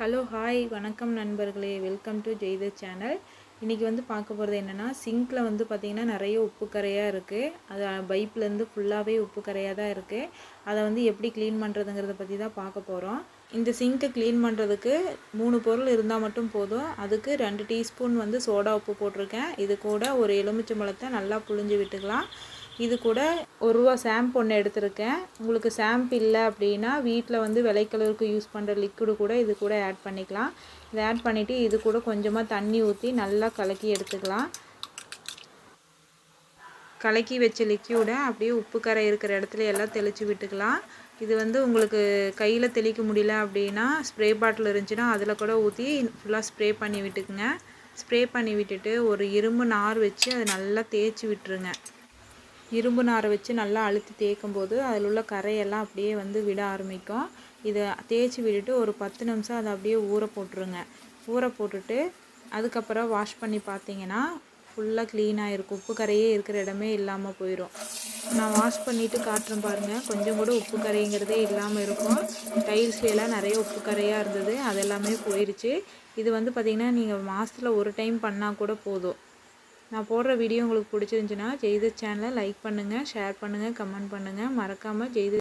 Hello hi வணக்கம் நண்பர்களே. Welcome to ஜெய்த channel இன்றைக்கி வந்து பார்க்க போகிறது என்னென்னா சிங்க்கில் வந்து பார்த்திங்கன்னா நிறைய உப்பு கரையாக இருக்குது அது பைப்லேருந்து ஃபுல்லாகவே உப்பு கரையாக தான் இருக்குது அதை வந்து எப்படி க்ளீன் பண்ணுறதுங்கிறத பற்றி தான் பார்க்க போகிறோம் இந்த சிங்க்கை க்ளீன் பண்ணுறதுக்கு மூணு பொருள் இருந்தால் மட்டும் போதும். அதுக்கு ரெண்டு டீஸ்பூன் வந்து சோடா உப்பு போட்டிருக்கேன். இது கூட ஒரு எலுமிச்சம்பழத்தை நல்லா புழிஞ்சு விட்டுக்கலாம். இது கூட ஒரு ரூபா ஷாம்பு ஒன்று எடுத்திருக்கேன். உங்களுக்கு ஷாம்பு இல்லை அப்படின்னா வீட்டில் வந்து விளைக்கலருக்கு யூஸ் பண்ணுற லிக்விடு கூட இது கூட ஆட் பண்ணிக்கலாம். இதை ஆட் பண்ணிவிட்டு இது கூட கொஞ்சமாக தண்ணி ஊற்றி நல்லா கலக்கி எடுத்துக்கலாம். கலக்கி வச்ச லிக்யூடை அப்படியே உப்பு கரை இருக்கிற இடத்துல எல்லாம் தெளித்து விட்டுக்கலாம். இது வந்து உங்களுக்கு கையில் தெளிக்க முடியல அப்படின்னா ஸ்ப்ரே பாட்டில் இருந்துச்சுன்னா அதில் கூட ஊற்றி ஃபுல்லாக ஸ்ப்ரே பண்ணி விட்டுக்குங்க. ஸ்ப்ரே பண்ணி விட்டுட்டு ஒரு இரும்பு நார் வச்சு அதை நல்லா தேய்ச்சி விட்டுருங்க. இரும்பு நாரை வச்சு நல்லா அழுத்தி தேய்க்கும் போது அதில் உள்ள கரையெல்லாம் அப்படியே வந்து விட ஆரம்பிக்கும். இதை தேய்ச்சி விட்டுட்டு ஒரு பத்து நிமிஷம் அதை அப்படியே ஊற போட்டுருங்க. ஊற போட்டுட்டு அதுக்கப்புறம் வாஷ் பண்ணி பார்த்தீங்கன்னா ஃபுல்லாக க்ளீனாக இருக்கும் உப்பு கரையே இருக்கிற இடமே இல்லாமல் போயிடும் நான் வாஷ் பண்ணிவிட்டு காட்டுறேன் பாருங்கள் கொஞ்சம் கூட உப்பு கரைங்கிறதே இல்லாமல் இருக்கும். டைல்ஸ்லாம் நிறைய உப்பு கரையாக இருந்தது. அதெல்லாமே போயிடுச்சு இது வந்து பார்த்திங்கன்னா நீங்கள் மாதத்தில் ஒரு டைம் பண்ணால் கூட போதும். நான் போடுற வீடியோ உங்களுக்கு பிடிச்சிருந்துச்சின்னா ஜெய்து சேனலை லைக் பண்ணுங்கள் ஷேர் பண்ணுங்கள் கமெண்ட் பண்ணுங்கள் மறக்காமல் ஜெய்து